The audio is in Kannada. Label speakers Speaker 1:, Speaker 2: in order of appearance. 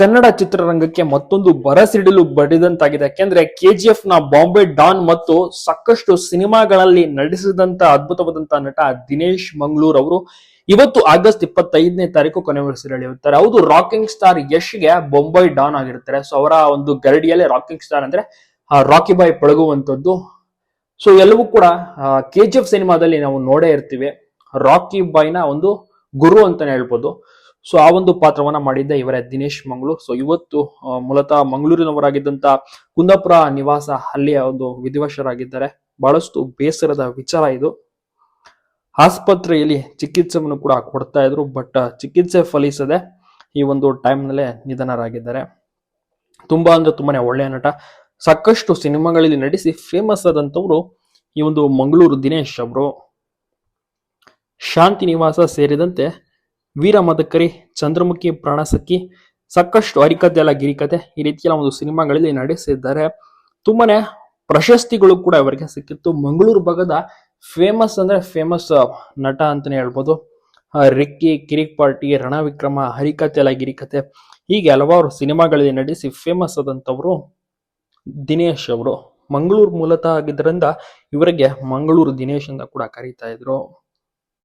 Speaker 1: ಕನ್ನಡ ಚಿತ್ರರಂಗಕ್ಕೆ ಮತ್ತೊಂದು ಬರಸಿಡಿಲು ಬಡಿದಂತಾಗಿದೆ. ಯಾಕೆಂದ್ರೆ ಕೆಜಿಎಫ್ನ ಬಾಂಬೆ ಡಾನ್ ಮತ್ತು ಸಾಕಷ್ಟು ಸಿನಿಮಾಗಳಲ್ಲಿ ನಟಿಸಿದಂತ ಅದ್ಭುತವಾದಂತಹ ನಟ ದಿನೇಶ್ ಮಂಗ್ಳೂರ್ ಅವರು ಇವತ್ತು ಆಗಸ್ಟ್ ಇಪ್ಪತ್ತೈದನೇ ತಾರೀಕು ಕೊನೆ ಉಸಿರೆಳೆಯುತ್ತಾರೆ ಹೌದು, ರಾಕಿಂಗ್ ಸ್ಟಾರ್ ಯಶ್ಗೆ ಬೊಂಬೈ ಡಾನ್ ಆಗಿರ್ತಾರೆ. ಸೊ ಅವರ ಒಂದು ಗರಡಿಯಲ್ಲಿ ರಾಕಿಂಗ್ ಸ್ಟಾರ್ ಅಂದ್ರೆ ರಾಕಿ ಬಾಯ್ ಪಳಗುವಂಥದ್ದು ಸೊ ಎಲ್ಲವೂ ಕೂಡ ಕೆ ಜಿ ಎಫ್ ಸಿನಿಮಾದಲ್ಲಿ ನಾವು ನೋಡೇ ಇರ್ತೀವಿ. ರಾಕಿ ಬಾಯ್ನ ಒಂದು ಗುರು ಅಂತಾನೆ ಹೇಳ್ಬೋದು. ಸೊ ಆ ಒಂದು ಪಾತ್ರವನ್ನ ಮಾಡಿದ್ದ ಇವರೇ ದಿನೇಶ್ ಮಂಗಳೂರು ಸೊ ಇವತ್ತು ಮೂಲತಃ ಮಂಗಳೂರಿನವರಾಗಿದ್ದಂತ ಕುಂದಾಪುರ ನಿವಾಸ ಅಲ್ಲಿಯ ಒಂದು ವಿಧಿವಶರಾಗಿದ್ದಾರೆ. ಬಹಳಷ್ಟು ಬೇಸರದ ವಿಚಾರ ಇದು. ಆಸ್ಪತ್ರೆಯಲ್ಲಿ ಚಿಕಿತ್ಸೆಯನ್ನು ಕೂಡ ಕೊಡ್ತಾ ಇದ್ರು, ಬಟ್ ಚಿಕಿತ್ಸೆ ಫಲಿಸದೆ ಈ ಒಂದು ಟೈಮ್ನಲ್ಲೇ ನಿಧನರಾಗಿದ್ದಾರೆ. ತುಂಬಾ ಅಂದ್ರೆ ತುಂಬಾನೇ ಒಳ್ಳೆಯ ನಟ. ಸಾಕಷ್ಟು ಸಿನಿಮಾಗಳಲ್ಲಿ ನಟಿಸಿ ಫೇಮಸ್ ಆದಂತವ್ರು ಈ ಒಂದು ಮಂಗಳೂರು ದಿನೇಶ್ ಅವರು. ಶಾಂತಿ ನಿವಾಸ ಸೇರಿದಂತೆ ವೀರ ಮದಕರಿ ಚಂದ್ರಮುಖಿ ಪ್ರಾಣಸಖಿ ಸಾಕಷ್ಟು ಹರಿಕತೆ ಅಲ್ಲ ಗಿರಿಕತೆ ಈ ರೀತಿಯ ಒಂದು ಸಿನಿಮಾಗಳಲ್ಲಿ ನಟಿಸಿದ್ದಾರೆ ತುಂಬಾನೇ ಪ್ರಶಸ್ತಿಗಳು ಕೂಡ ಇವರಿಗೆ ಸಿಕ್ಕಿತ್ತು. ಮಂಗಳೂರು ಭಾಗದ ಫೇಮಸ್ ಅಂದ್ರೆ ಫೇಮಸ್ ನಟ ಅಂತಾನೆ ಹೇಳ್ಬೋದು. ರಿಕ್ಕಿ, ಕಿರಿಕ್ ಪಾರ್ಟಿ, ರಣವಿಕ್ರಮ ಹರಿಕತೆ ಅಲ್ಲ ಗಿರಿಕತೆ ಹೀಗೆ ಹಲವಾರು ಸಿನಿಮಾಗಳಲ್ಲಿ ನಟಿಸಿ ಫೇಮಸ್ ಆದಂತವರು ದಿನೇಶ್ ಅವರು. ಮಂಗಳೂರು ಮೂಲತಃ ಆಗಿದ್ದರಿಂದ ಇವರಿಗೆ ಮಂಗಳೂರು ದಿನೇಶ್ ಅಂತ ಕೂಡ ಕರೀತಾ ಇದ್ರು.